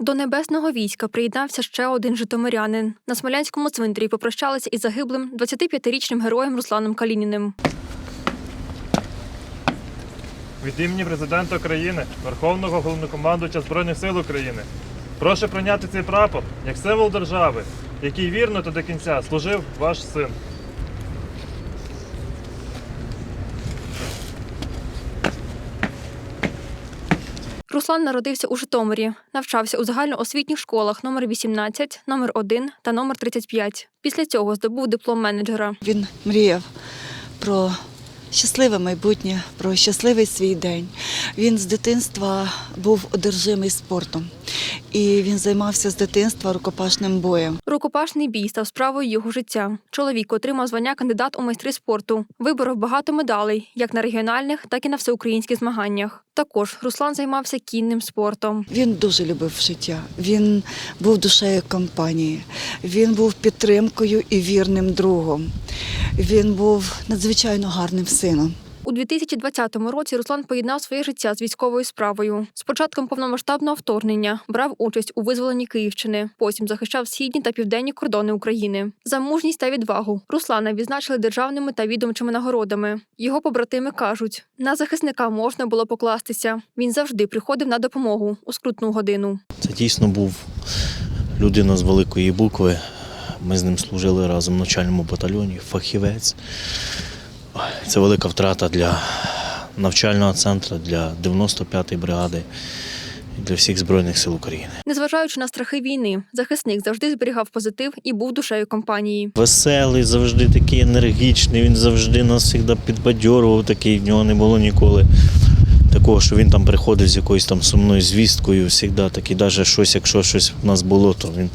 До небесного війська приєднався ще один житомирянин. На Смолянському цвинтарі попрощалися із загиблим 25-річним героєм Русланом Калініним. Від імені президента України, Верховного головнокомандувача Збройних сил України. Прошу прийняти цей прапор як символ держави, який вірно та до кінця служив ваш син. Руслан народився у Житомирі, навчався у загальноосвітніх школах номер 18, номер 1 та номер 35. Після цього здобув диплом менеджера. Він мріяв про щасливе майбутнє, про щасливий свій день. Він з дитинства був одержимий спортом, і він займався з дитинства рукопашним боєм. Рукопашний бій став справою його життя. Чоловік отримав звання кандидат у майстри спорту. Виборов багато медалей, як на регіональних, так і на всеукраїнських змаганнях. Також Руслан займався кінним спортом. Він дуже любив життя. Він був душею компанії. Він був підтримкою і вірним другом. Він був надзвичайно гарним сином. У 2020 році Руслан поєднав своє життя з військовою справою. З початком повномасштабного вторгнення брав участь у визволенні Київщини. Потім захищав східні та південні кордони України. За мужність та відвагу Руслана відзначили державними та відомчими нагородами. Його побратими кажуть, на захисника можна було покластися. Він завжди приходив на допомогу у скрутну годину. Це дійсно був людина з великої букви. Ми з ним служили разом в навчальному батальйоні, фахівець. Це велика втрата для навчального центру, для 95-ї бригади для всіх Збройних сил України. Незважаючи на страхи війни, захисник завжди зберігав позитив і був душею компанії. Веселий, завжди такий енергічний, він завжди нас завжди підбадьорував, такий в нього не було ніколи. Такого, що він там приходив з якоюсь там сумною звісткою, завжди такий, навіть щось, якщо щось в нас було, то він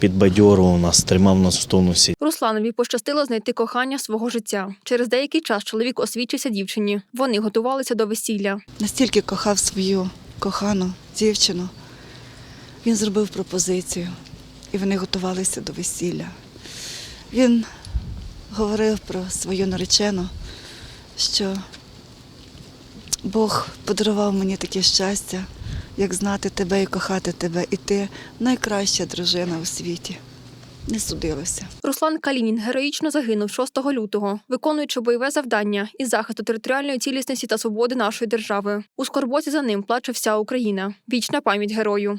підбадьорував нас, тримав нас в тонусі. Русланові пощастило знайти кохання свого життя. Через деякий час чоловік освічився дівчині. Вони готувалися до весілля. Настільки кохав свою кохану дівчину. Він зробив пропозицію, і вони готувалися до весілля. Він говорив про свою наречену, що Бог подарував мені таке щастя, як знати тебе і кохати тебе, і ти найкраща дружина у світі. Не судилося. Руслан Калінін героїчно загинув 6 лютого, виконуючи бойове завдання із захисту територіальної цілісності та свободи нашої держави. У скорботі за ним плаче вся Україна. Вічна пам'ять герою.